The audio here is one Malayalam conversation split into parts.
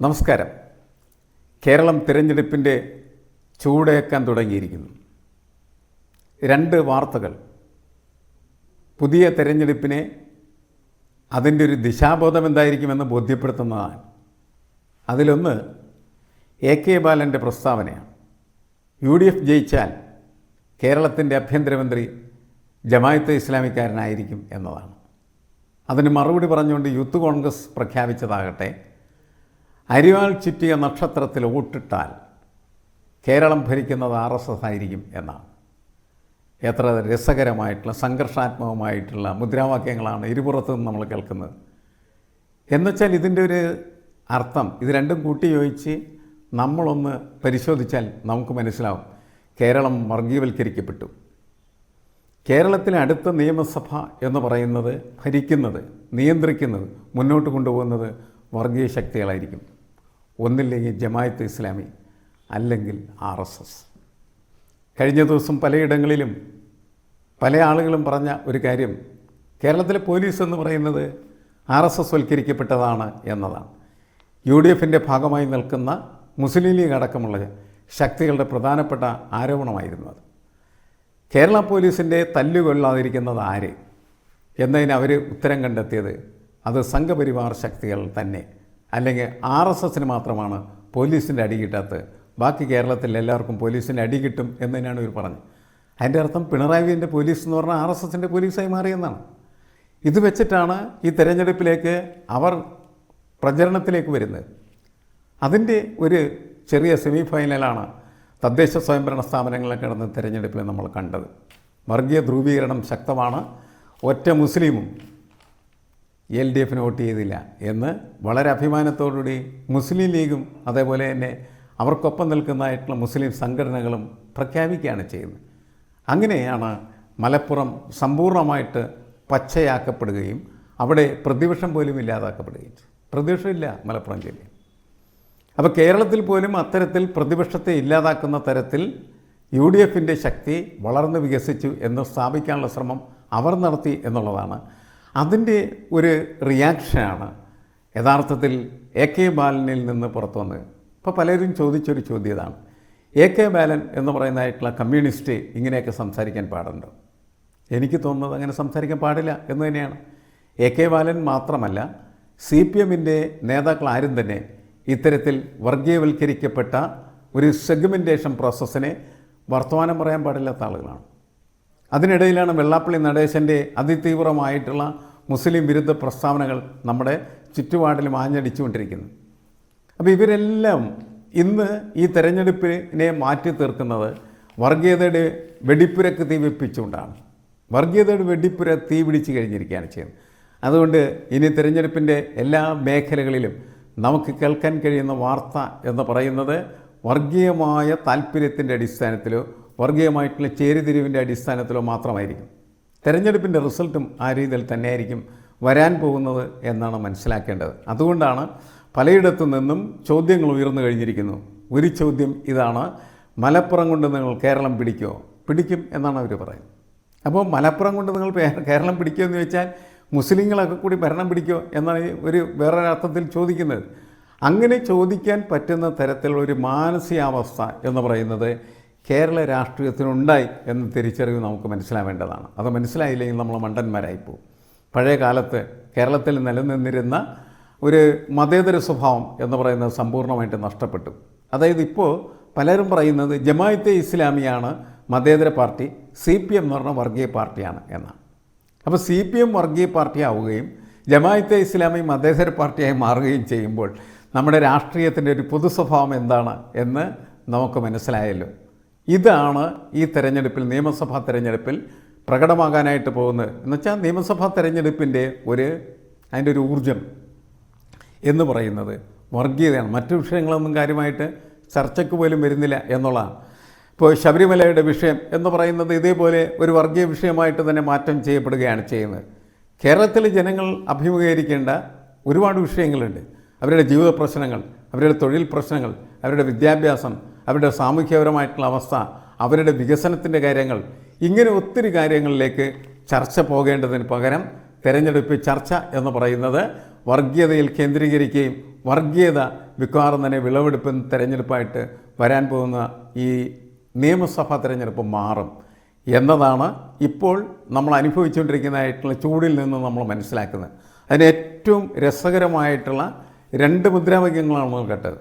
നമസ്കാരം. കേരളം തിരഞ്ഞെടുപ്പിന്റെ ചൂടേക്കാൻ തുടങ്ങിയിരിക്കുന്നു. രണ്ട് വാർത്തകൾ. പുതിയ തിരഞ്ഞെടുപ്പിനെ അതിന്റെ ഒരു ദിശാബോധം എന്തായിരിക്കുമെന്ന് ബോധ്യപ്പെടുത്തുന്നതാണ്. അതിലൊന്ന് എ കെ ബാലന്റെ പ്രസ്താവനയാണ്. യു ഡി എഫ് ജയിച്ചാൽ കേരളത്തിന്റെ ആഭ്യന്തരമന്ത്രി ജമായത്തെ ഇസ്ലാമിക്കാരനായിരിക്കും എന്നതാണ്. അതിന് മറുപടി പറഞ്ഞുകൊണ്ട് യൂത്ത് കോൺഗ്രസ് പ്രഖ്യാപിച്ചതാകട്ടെ അരിവാൾ ചുറ്റിയ നക്ഷത്രത്തിൽ വോട്ടിട്ടാൽ കേരളം ഭരിക്കുന്നത് ആർ എസ് എസ് ആയിരിക്കും എന്നാണ്. എത്ര രസകരമായിട്ടുള്ള സംഘർഷാത്മകമായിട്ടുള്ള മുദ്രാവാക്യങ്ങളാണ് ഇരുപുറത്തു നിന്ന് നമ്മൾ കേൾക്കുന്നത്. എന്നുവെച്ചാൽ ഇതിന്റെ ഒരു അർത്ഥം ഇത് രണ്ടും കൂട്ടി യോജിച്ച് നമ്മളൊന്ന് പരിശോധിച്ചാൽ നമുക്ക് മനസ്സിലാവും. കേരളം വർഗീയവൽക്കരിക്കപ്പെട്ടു. കേരളത്തിലെ അടുത്ത നിയമസഭ എന്ന് പറയുന്നത് ഭരിക്കുന്നത് നിയന്ത്രിക്കുന്നത് മുന്നോട്ട് കൊണ്ടുപോകുന്നത് വർഗീയ ശക്തികളായിരിക്കും. ഒന്നില്ലെങ്കിൽ ജമായത്ത് ഇസ്ലാമി അല്ലെങ്കിൽ ആർ എസ് എസ്. കഴിഞ്ഞ ദിവസം പലയിടങ്ങളിലും പല ആളുകളും പറഞ്ഞ ഒരു കാര്യം കേരളത്തിലെ പോലീസ് എന്ന് പറയുന്നത് ആർ എസ് എസ് വൽക്കരിക്കപ്പെട്ടതാണ് എന്നതാണ്. യു ഡി എഫിന്റെ ഭാഗമായി നിൽക്കുന്ന മുസ്ലിം ലീഗ് അടക്കമുള്ള ശക്തികളുടെ പ്രധാനപ്പെട്ട ആരോപണമായിരുന്നു അത്. കേരള പോലീസിന്റെ തല്ലുകൊള്ളാതിരിക്കുന്നത് ആര്? എന്നതിന് അവർ ഉത്തരം കണ്ടെത്തിയത് അത് സംഘപരിവാർ ശക്തികൾ തന്നെ. അല്ലെങ്കിൽ ആർ എസ് എസിന് മാത്രമാണ് പോലീസിന്റെ അടി കിട്ടാത്തത്. ബാക്കി കേരളത്തിൽ എല്ലാവർക്കും പോലീസിന്റെ അടി കിട്ടും എന്ന് തന്നെയാണ് ഇവർ പറഞ്ഞത്. അതിന്റെ അർത്ഥം പിണറായി വിജയന്റെ പോലീസ് എന്ന് പറഞ്ഞാൽ ആർ എസ് എസിന്റെ പോലീസായി മാറിയെന്നാണ് ഇത് വെച്ചിട്ടാണ് ഈ തെരഞ്ഞെടുപ്പിലേക്ക് അവർ പ്രചരണത്തിലേക്ക് വരുന്നത്. അതിന്റെ ഒരു ചെറിയ സെമി ഫൈനലാണ് തദ്ദേശ സ്വയംഭരണ സ്ഥാപനങ്ങളിലൊക്കെ കിടന്ന തെരഞ്ഞെടുപ്പിൽ നമ്മൾ കണ്ടത്. വർഗീയ ധ്രുവീകരണം ശക്തമാണ്. ഒറ്റ മുസ്ലിമും എൽ ഡി എഫിന് വോട്ട് ചെയ്തില്ല എന്ന് വളരെ അഭിമാനത്തോടുകൂടി മുസ്ലിം ലീഗും അതേപോലെ തന്നെ അവർക്കൊപ്പം നിൽക്കുന്നതായിട്ടുള്ള മുസ്ലിം സംഘടനകളും പ്രഖ്യാപിക്കുകയാണ് ചെയ്യുന്നത്. അങ്ങനെയാണ് മലപ്പുറം സമ്പൂർണമായിട്ട് പച്ചയാക്കപ്പെടുകയും അവിടെ പ്രതിപക്ഷം പോലും ഇല്ലാതാക്കപ്പെടുകയും പ്രതിപക്ഷമില്ല മലപ്പുറം ജില്ലയിൽ അപ്പോൾ കേരളത്തിൽ പോലും അത്തരത്തിൽ പ്രതിപക്ഷത്തെ ഇല്ലാതാക്കുന്ന തരത്തിൽ യു ഡി എഫിന്റെ ശക്തി വളർന്നു വികസിച്ചു എന്ന് സ്ഥാപിക്കാനുള്ള ശ്രമം അവർ നടത്തി എന്നുള്ളതാണ് അതിന്റെ ഒരു റിയാക്ഷനാണ്. യഥാർത്ഥത്തിൽ എ കെ ബാലനിൽ നിന്ന് പുറത്തു വന്നത്. ഇപ്പോൾ പലരും ചോദിച്ചൊരു ചോദ്യം ഇതാണ് എ കെ ബാലൻ എന്ന് പറയുന്നതായിട്ടുള്ള കമ്മ്യൂണിസ്റ്റ് ഇങ്ങനെയൊക്കെ സംസാരിക്കാൻ പാടുണ്ടോ? എനിക്ക് തോന്നുന്നത് അങ്ങനെ സംസാരിക്കാൻ പാടില്ല എന്ന് തന്നെയാണ്. എ കെ ബാലൻ മാത്രമല്ല സി പി എമ്മിന്റെ നേതാക്കൾ ആരും തന്നെ ഇത്തരത്തിൽ വർഗീയവൽക്കരിക്കപ്പെട്ട ഒരു സെഗ്മെന്റേഷൻ പ്രോസസ്സിനെ വർത്തമാനം പറയാൻ പാടില്ലാത്ത ആളുകളാണ്. അതിനിടയിലാണ് വെള്ളാപ്പള്ളി നടേശന്റെ അതിതീവ്രമായിട്ടുള്ള മുസ്ലിം വിരുദ്ധ പ്രസ്താവനകൾ നമ്മുടെ ചുറ്റുപാടിലും ആഞ്ഞടിച്ചുകൊണ്ടിരിക്കുന്നത്. അപ്പോൾ ഇവരെല്ലാം ഇന്ന് ഈ തെരഞ്ഞെടുപ്പിനെ മാറ്റി തീർക്കുന്നത് വർഗീയതയുടെ വെടിപ്പുരക്ക് തീ വെപ്പിച്ചുകൊണ്ടാണ്. വർഗീയതയുടെ വെടിപ്പുര തീ പിടിച്ച് കഴിഞ്ഞിരിക്കുകയാണ് ചെയ്യുന്നത്. അതുകൊണ്ട് ഇനി തിരഞ്ഞെടുപ്പിന്റെ എല്ലാ മേഖലകളിലും നമുക്ക് കേൾക്കാൻ കഴിയുന്ന വാർത്ത എന്ന് പറയുന്നത് വർഗീയമായ താല്പര്യത്തിന്റെ അടിസ്ഥാനത്തിലോ വർഗീയമായിട്ടുള്ള ചേരിതിരിവിന്റെ അടിസ്ഥാനത്തിലോ മാത്രമായിരിക്കും. തെരഞ്ഞെടുപ്പിന്റെ റിസൾട്ടും ആ രീതിയിൽ തന്നെയായിരിക്കും വരാൻ പോകുന്നത് എന്നാണ് മനസ്സിലാക്കേണ്ടത്. അതുകൊണ്ടാണ് പലയിടത്തു നിന്നും ചോദ്യങ്ങൾ ഉയർന്നു കഴിഞ്ഞിരിക്കുന്നു. ഒരു ചോദ്യം ഇതാണ് മലപ്പുറം കൊണ്ട് നിങ്ങൾ കേരളം പിടിക്കുമോ പിടിക്കും എന്നാണ് അവർ പറയുന്നത്. അപ്പോൾ മലപ്പുറം കൊണ്ട് നിങ്ങൾ കേരളം പിടിക്കുമോ എന്ന് ചോദിച്ചാൽ മുസ്ലിങ്ങളൊക്കെ കൂടി ഭരണം പിടിക്കുമോ എന്നാണ് ഒരു വേറൊരർത്ഥത്തിൽ ചോദിക്കുന്നത്. അങ്ങനെ ചോദിക്കാൻ പറ്റുന്ന തരത്തിലുള്ള ഒരു മാനസികാവസ്ഥ എന്ന് പറയുന്നത് കേരള രാഷ്ട്രീയത്തിനുണ്ടായി എന്ന തിരിച്ചറിവ് നമുക്ക് മനസ്സിലാവേണ്ടതാണ്. അത് മനസ്സിലായില്ലെങ്കിൽ നമ്മൾ മണ്ടന്മാരായി പോകും പഴയ കാലത്ത് കേരളത്തിൽ നിലനിന്നിരുന്ന ഒരു മതേതര സ്വഭാവം എന്ന് പറയുന്നത് സമ്പൂർണമായിട്ട് നഷ്ടപ്പെട്ടു. അതായത് ഇപ്പോൾ പലരും പറയുന്നത് ജമായത്തെ ഇസ്ലാമിയാണ് മതേതര പാർട്ടി സി പി എം എന്ന് പറഞ്ഞ വർഗീയ പാർട്ടിയാണ് എന്നാണ്. അപ്പോൾ സി പി എം വർഗീയ പാർട്ടി ആവുകയും ജമായത്തെ ഇസ്ലാമി മതേതര പാർട്ടിയായി മാറുകയും ചെയ്യുമ്പോൾ നമ്മുടെ രാഷ്ട്രീയത്തിന്റെ ഒരു പൊതു സ്വഭാവം എന്താണ് എന്ന് നമുക്ക് മനസ്സിലായല്ലോ. ഇതാണ് ഈ തെരഞ്ഞെടുപ്പിൽ നിയമസഭാ തെരഞ്ഞെടുപ്പിൽ പ്രകടമാകാനായിട്ട് പോകുന്നത്. എന്നുവെച്ചാൽ നിയമസഭാ തെരഞ്ഞെടുപ്പിന്റെ ഒരു അതിന്റെ ഒരു ഊർജം എന്ന് പറയുന്നത് വർഗീയതയാണ്. മറ്റു വിഷയങ്ങളൊന്നും കാര്യമായിട്ട് ചർച്ചയ്ക്ക് പോലും വരുന്നില്ല എന്നുള്ളതാണ്. ഇപ്പോൾ ശബരിമലയുടെ വിഷയം എന്ന് പറയുന്നത് ഇതേപോലെ ഒരു വർഗീയ വിഷയമായിട്ട് തന്നെ മാറ്റം ചെയ്യപ്പെടുകയാണ് ചെയ്യുന്നത്. കേരളത്തിലെ ജനങ്ങൾ അഭിമുഖീകരിക്കേണ്ട ഒരുപാട് വിഷയങ്ങളുണ്ട്. അവരുടെ ജീവിത പ്രശ്നങ്ങൾ അവരുടെ തൊഴിൽ പ്രശ്നങ്ങൾ അവരുടെ വിദ്യാഭ്യാസം അവരുടെ സാമൂഹ്യപരമായിട്ടുള്ള അവസ്ഥ അവരുടെ വികസനത്തിന്റെ കാര്യങ്ങൾ ഇങ്ങനെ ഒത്തിരി കാര്യങ്ങളിലേക്ക് ചർച്ച പോകേണ്ടതിന് പകരം തെരഞ്ഞെടുപ്പ് ചർച്ച എന്ന് പറയുന്നത് വർഗീയതയിൽ കേന്ദ്രീകരിക്കുകയും വർഗീയത മിക്കവാറും തന്നെ വിളവെടുപ്പും തിരഞ്ഞെടുപ്പായിട്ട് വരാൻ പോകുന്ന ഈ നിയമസഭാ തിരഞ്ഞെടുപ്പ് മാറും എന്നതാണ് ഇപ്പോൾ നമ്മൾ അനുഭവിച്ചുകൊണ്ടിരിക്കുന്നതായിട്ടുള്ള ചൂടിൽ നിന്ന് നമ്മൾ മനസ്സിലാക്കുന്നത്. അതിന് ഏറ്റവും രസകരമായിട്ടുള്ള രണ്ട് മുദ്രാവാക്യങ്ങളാണ് നമ്മൾ കേട്ടത്.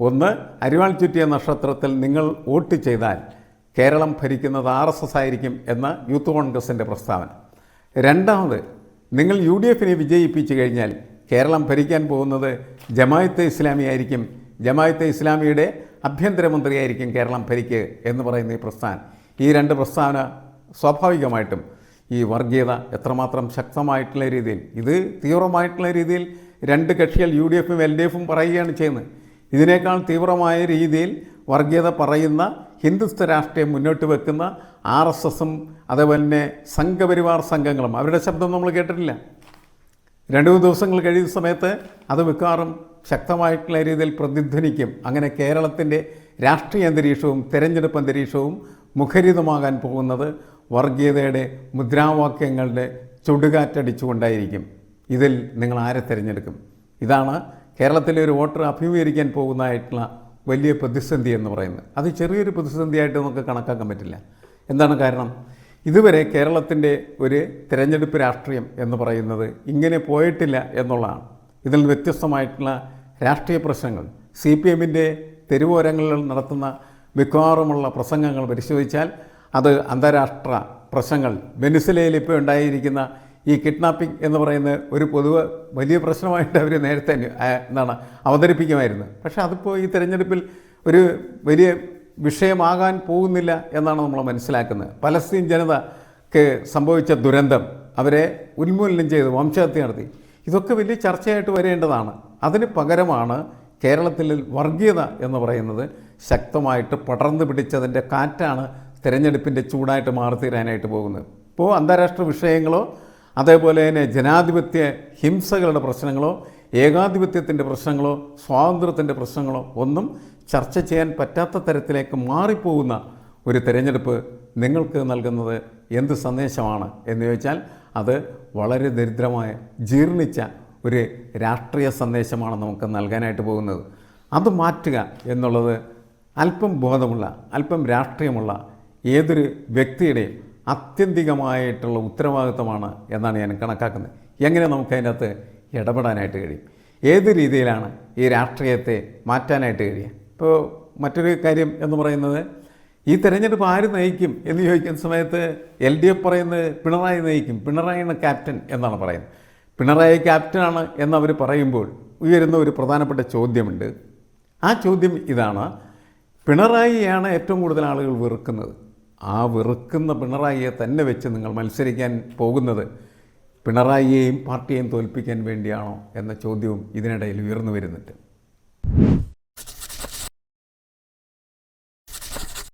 ഒന്ന് അരിവാൾ ചുറ്റിയ നക്ഷത്രത്തിൽ നിങ്ങൾ വോട്ട് ചെയ്താൽ കേരളം ഭരിക്കുന്നത് ആർ എസ് എസ് ആയിരിക്കും എന്ന യൂത്ത് കോൺഗ്രസിന്റെ പ്രസ്താവന. രണ്ടാമത് നിങ്ങൾ യു ഡി എഫിനെ വിജയിപ്പിച്ചു കഴിഞ്ഞാൽ കേരളം ഭരിക്കാൻ പോകുന്നത് ജമായത്തെ ഇസ്ലാമി ആയിരിക്കും. ജമായത്തെ ഇസ്ലാമിയുടെ ആഭ്യന്തരമന്ത്രിയായിരിക്കും കേരളം ഭരിക്കുക എന്ന് പറയുന്ന ഈ പ്രസ്ഥാനം ഈ രണ്ട് പ്രസ്താവന സ്വാഭാവികമായിട്ടും ഈ വർഗീയത എത്രമാത്രം ശക്തമായിട്ടുള്ള രീതിയിൽ ഇത് തീവ്രമായിട്ടുള്ള രീതിയിൽ രണ്ട് കക്ഷികൾ യു ഡി എഫും എൽ ഡി എഫും പറയുകയാണ് ചെയ്യുന്നത്. ഇതിനേക്കാൾ തീവ്രമായ രീതിയിൽ വർഗീയത പറയുന്ന ഹിന്ദുത്വ രാഷ്ട്രീയം മുന്നോട്ട് വെക്കുന്ന ആർ എസ് എസും അതേപോലെ തന്നെ സംഘപരിവാർ സംഘങ്ങളും. അവരുടെ ശബ്ദം നമ്മൾ കേട്ടിട്ടില്ല. രണ്ട് മൂന്ന് ദിവസങ്ങൾ കഴിയുന്ന സമയത്ത് അത് മിക്കവാറും ശക്തമായിട്ടുള്ള രീതിയിൽ പ്രതിധ്വനിക്കും. അങ്ങനെ കേരളത്തിന്റെ രാഷ്ട്രീയ അന്തരീക്ഷവും തെരഞ്ഞെടുപ്പ് അന്തരീക്ഷവും മുഖരിതമാകാൻ പോകുന്നത് വർഗീയതയുടെ മുദ്രാവാക്യങ്ങളുടെ ചുടുകാറ്റടിച്ചുകൊണ്ടായിരിക്കും. ഇതിൽ നിങ്ങൾ ആരെ തിരഞ്ഞെടുക്കും? ഇതാണ് കേരളത്തിലെ ഒരു വോട്ടർ അഭിമുഖീകരിക്കാൻ പോകുന്നതായിട്ടുള്ള വലിയ പ്രതിസന്ധി എന്ന് പറയുന്നത്. അത് ചെറിയൊരു പ്രതിസന്ധിയായിട്ട് നമുക്ക് കണക്കാക്കാൻ പറ്റില്ല. എന്താണ് കാരണം? ഇതുവരെ കേരളത്തിന്റെ ഒരു തിരഞ്ഞെടുപ്പ് രാഷ്ട്രീയം എന്ന് പറയുന്നത് ഇങ്ങനെ പോയിട്ടില്ല എന്നുള്ളതാണ്. ഇതിൽ വ്യത്യസ്തമായിട്ടുള്ള രാഷ്ട്രീയ പ്രശ്നങ്ങൾ. സി പി എമ്മിന്റെ തെരുവോരങ്ങളിൽ നടത്തുന്ന മിക്കവാറുമുള്ള പ്രസംഗങ്ങൾ പരിശോധിച്ചാൽ അത് അന്താരാഷ്ട്ര പ്രശ്നങ്ങൾ. വെനിസിലയിൽ ഇപ്പോൾ ഉണ്ടായിരിക്കുന്ന ഈ കിഡ്നാപ്പിംഗ് എന്ന് പറയുന്ന ഒരു പൊതുവെ വലിയ പ്രശ്നമായിട്ട് അവർ നേരത്തെ എന്താണ് അവതരിപ്പിക്കുമായിരുന്നു. പക്ഷേ അതിപ്പോൾ ഈ തിരഞ്ഞെടുപ്പിൽ ഒരു വലിയ വിഷയമാകാൻ പോകുന്നില്ല എന്നാണ് നമ്മൾ മനസ്സിലാക്കുന്നത്. പലസ്തീൻ ജനതയ്ക്ക് സംഭവിച്ച ദുരന്തം അവരെ ഉന്മൂലനം ചെയ്ത് വംശഹത്യ നടത്തി. ഇതൊക്കെ വലിയ ചർച്ചയായിട്ട് വരേണ്ടതാണ്. അതിന് പകരമാണ് കേരളത്തിൽ വർഗീയത എന്ന് പറയുന്നത് ശക്തമായിട്ട് പടർന്നു പിടിച്ചതിന്റെ കാറ്റാണ് തിരഞ്ഞെടുപ്പിന്റെ ചൂടായിട്ട് മാറിത്തീരാനായിട്ട് പോകുന്നത്. ഇപ്പോൾ അന്താരാഷ്ട്ര വിഷയങ്ങളോ അതേപോലെ തന്നെ ജനാധിപത്യ ഹിംസകളുടെ പ്രശ്നങ്ങളോ ഏകാധിപത്യത്തിന്റെ പ്രശ്നങ്ങളോ സ്വാതന്ത്ര്യത്തിന്റെ പ്രശ്നങ്ങളോ ഒന്നും ചർച്ച ചെയ്യാൻ പറ്റാത്ത തരത്തിലേക്ക് മാറിപ്പോകുന്ന ഒരു തിരഞ്ഞെടുപ്പ് നിങ്ങൾക്ക് നൽകുന്നത് എന്ത് സന്ദേശമാണ് എന്ന് ചോദിച്ചാൽ അത് വളരെ ദരിദ്രമായ ജീർണിച്ച ഒരു രാഷ്ട്രീയ സന്ദേശമാണ് നമുക്ക് നൽകാനായിട്ട് പോകുന്നത്. അത് മാറ്റുക എന്നുള്ളത് അല്പം ബോധമുള്ള അല്പം രാഷ്ട്രീയമുള്ള ഏതൊരു വ്യക്തിയുടെയും ആത്യന്തികമായിട്ടുള്ള ഉത്തരവാദിത്വമാണ് എന്നാണ് ഞാൻ കണക്കാക്കുന്നത്. എങ്ങനെ നമുക്ക് അതിനകത്ത് ഇടപെടാനായിട്ട് കഴിയും? ഏത് രീതിയിലാണ് ഈ രാഷ്ട്രീയത്തെ മാറ്റാനായിട്ട് കഴിയുക? ഇപ്പോൾ മറ്റൊരു കാര്യം എന്ന് പറയുന്നത് ഈ തെരഞ്ഞെടുപ്പ് ആര് നയിക്കും എന്ന് ചോദിക്കുന്ന സമയത്ത് എൽ ഡി എഫ് പറയുന്നത് പിണറായി നയിക്കും. പിണറായിയാണ് ക്യാപ്റ്റൻ എന്നാണ് പറയുന്നത്. പിണറായി ക്യാപ്റ്റനാണ് എന്നവർ പറയുമ്പോൾ ഉയരുന്ന ഒരു പ്രധാനപ്പെട്ട ചോദ്യമുണ്ട്. ആ ചോദ്യം ഇതാണ്. പിണറായിയാണ് ഏറ്റവും കൂടുതൽ ആളുകൾ വെറുക്കുന്നത്. ആ വെറുക്കുന്ന പിണറായിയെ തന്നെ വെച്ച് നിങ്ങൾ മത്സരിക്കാൻ പോകുന്നത് പിണറായിയെയും പാർട്ടിയെയും തോൽപ്പിക്കാൻ വേണ്ടിയാണോ എന്ന ചോദ്യവും ഇതിനിടയിൽ ഉയർന്നു വരുന്നുണ്ട്.